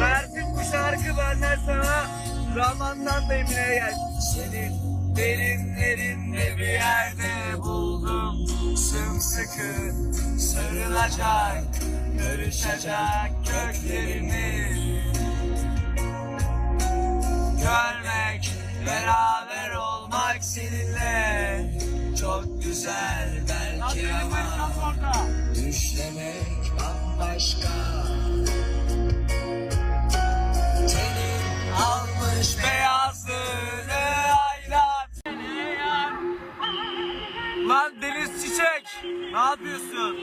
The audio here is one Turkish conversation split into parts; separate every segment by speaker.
Speaker 1: Mert'in bu şarkı benden sana. Raman'dan da Emine'ye gel. Senin derinlerinde bir yerde buldum. Sımsıkı sarılacak Görüşecek köklerimi Görmek, beraber olmak seninle Çok güzel belki ama Lan Deniz Çiçek ne yapıyorsun?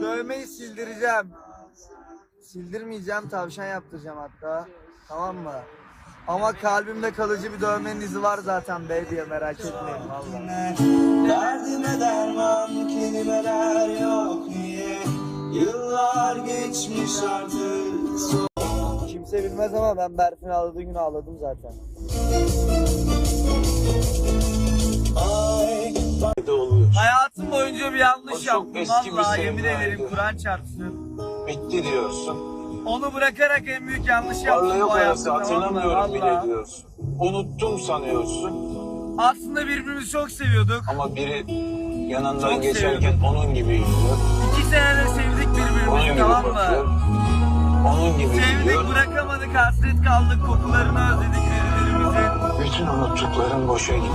Speaker 2: Dövmeyi sildireceğim. Sildirmeyeceğim, tavşan yaptıracağım hatta. Tamam mı? Ama kalbimde kalıcı bir dövmenin izi var zaten baby'ye merak etmeyin valla.
Speaker 1: Derdime derman kelimeler yok niye Yıllar geçmiş artık
Speaker 2: Kimse bilmez ama ben Berfin ağladığı gün ağladım zaten.
Speaker 1: Ay.
Speaker 2: Hayatım boyunca bir yanlış yaptım. Vallahi yemin ederim Kur'an çarpsın.
Speaker 3: Bitti diyorsun.
Speaker 2: Onu bırakarak en büyük yanlış yaptım
Speaker 3: Vallahi
Speaker 2: bu
Speaker 3: yok
Speaker 2: hayatta.
Speaker 3: arası
Speaker 2: tamam mı?
Speaker 3: hatırlamıyorum bile diyorsun. Unuttum sanıyorsun.
Speaker 2: Aslında birbirimizi çok seviyorduk.
Speaker 3: Ama biri yanından
Speaker 2: Çok
Speaker 3: geçerken
Speaker 2: seviyordum.
Speaker 3: onun gibi yürüyor.
Speaker 2: İki senedir sevdik
Speaker 3: Onun
Speaker 2: birbirimizi
Speaker 3: gibi
Speaker 2: tamam
Speaker 3: bakıyor.
Speaker 2: mı?
Speaker 3: Onun gibi
Speaker 2: Sevdik
Speaker 3: gidiyor.
Speaker 2: bırakamadık hasret kaldık kokularını özledik birbirimizin.
Speaker 3: Bütün unuttukların boşa gidiyor.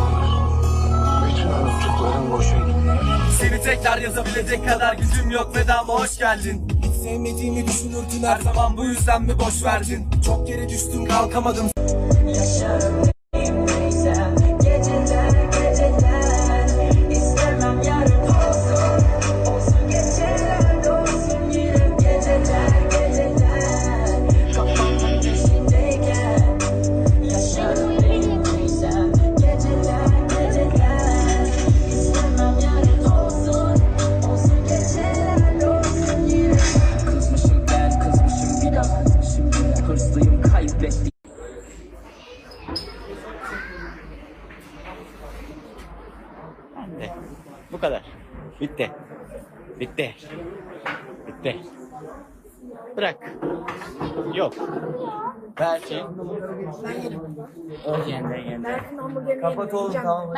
Speaker 3: Bütün unuttukların boşa gidiyor.
Speaker 2: Seni tekrar yazabilecek kadar gücüm yok vedama hoş geldin.
Speaker 1: Sevmediğimi düşünürdün
Speaker 2: Her zaman bu yüzden mi boş verdin?
Speaker 1: Çok yere düştüm kalkamadım
Speaker 4: kaybettim
Speaker 5: De. Bu kadar. Bitti. Bitti. Bitti. Bırak. Yok. Belki. Ben yerim.
Speaker 2: Kapat oğlum tamam.